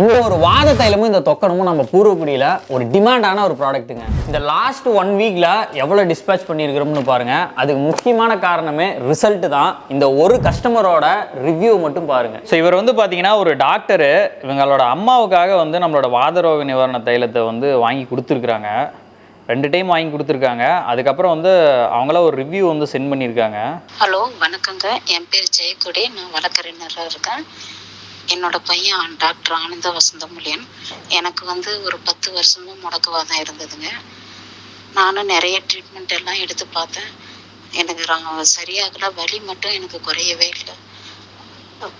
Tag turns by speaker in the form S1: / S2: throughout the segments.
S1: இந்த ஒரு வாத தைலமும் இந்த தொக்கனமும் நம்ம பூர்வக்குடியில் ஒரு டிமாண்டான ஒரு ப்ராடக்ட்டுங்க இந்த லாஸ்ட் ஒன் வீக்கில் எவ்வளோ டிஸ்பேச் பண்ணியிருக்கிறோம்னு பாருங்க. அதுக்கு முக்கியமான காரணமே ரிசல்ட் தான். இந்த ஒரு கஸ்டமரோட ரிவ்யூ மட்டும் பாருங்க.
S2: ஸோ இவர் வந்து பார்த்தீங்கன்னா ஒரு டாக்டரு இவங்களோட அம்மாவுக்காக வந்து நம்மளோட வாதரோக நிவாரண தைலத்தை வந்து வாங்கி கொடுத்துருக்குறாங்க. ரெண்டு டைம் வாங்கி கொடுத்துருக்காங்க. அதுக்கப்புறம் வந்து அவங்கள ஒரு ரிவ்யூ வந்து சென்ட் பண்ணியிருக்காங்க.
S3: ஹலோ வணக்கங்க. என் பேர் ஜெயக்குடி. நான் வழக்கறிஞராக இருக்கேன். என்னோட பையன் டாக்டர் ஆனந்த வசந்தமொழியன் எனக்கு வந்து ஒரு பத்து வருஷமும் முடக்குவாக தான் இருந்ததுங்க. நானும் நிறைய ட்ரீட்மெண்ட் எல்லாம் எடுத்து பார்த்தேன். எனக்கு சரியாகல. வலி மட்டும் எனக்கு குறையவே இல்லை.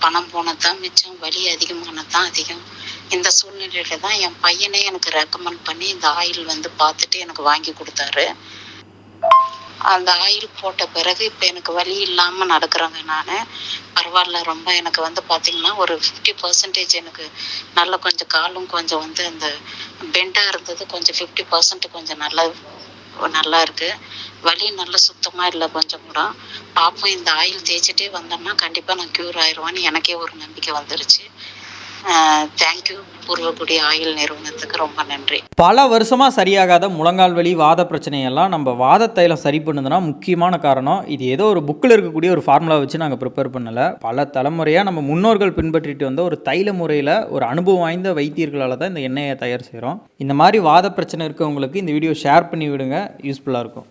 S3: பணம் போனதான் மிச்சம். வலி அதிகமானதான் அதிகம். இந்த சூழ்நிலையில தான் என் பையனே எனக்கு ரெக்கமெண்ட் பண்ணி இந்த ஆயில் வந்து பார்த்துட்டு எனக்கு வாங்கி கொடுத்தாரு. அந்த ஆயில் போட்ட பிறகு இப்போ எனக்கு வலி இல்லாமல் நடக்கிறேங்க நான் பரவாயில்ல ரொம்ப எனக்கு வந்து பார்த்தீங்கன்னா ஒரு ஃபிஃப்டி பர்சன்டேஜ் எனக்கு நல்ல கொஞ்சம் காலும் கொஞ்சம் வந்து அந்த பெண்டாக இருந்தது கொஞ்சம் ஃபிஃப்டி பர்சன்ட் கொஞ்சம் நல்லா நல்லா இருக்கு. வலி நல்லா சுத்தமாக இல்லை கொஞ்சம் கூட. பாப்போம் இந்த ஆயில் தேய்ச்சிட்டே வந்தோம்னா கண்டிப்பாக நான் க்யூர் ஆயிடுவான்னு எனக்கே ஒரு நம்பிக்கை வந்துருச்சு. தேங்க்யூ பூர்வக்குடி ஆயில் நிறுவனத்துக்கு ரொம்ப நன்றி.
S4: பல வருஷமாக சரியாகாத முழங்கால் வலி வாத பிரச்சனையெல்லாம் நம்ம வாத தைலம் சரி பண்ணுதுன்னா முக்கியமான காரணம் இது ஏதோ ஒரு புக்கில் இருக்கக்கூடிய ஒரு ஃபார்முலா வச்சு நாங்கள் ப்ரிப்பேர் பண்ணலை. பல தலைமுறையாக நம்ம முன்னோர்கள் பின்பற்றிட்டு வந்த ஒரு தைல முறையில் ஒரு அனுபவம் வாய்ந்த வைத்தியர்களால் தான் இந்த எண்ணெயை தயார் செய்கிறோம் இந்த மாதிரி வாத பிரச்சனை இருக்கவங்களுக்கு இந்த வீடியோ ஷேர் பண்ணி விடுங்க. யூஸ்ஃபுல்லாக இருக்கும்.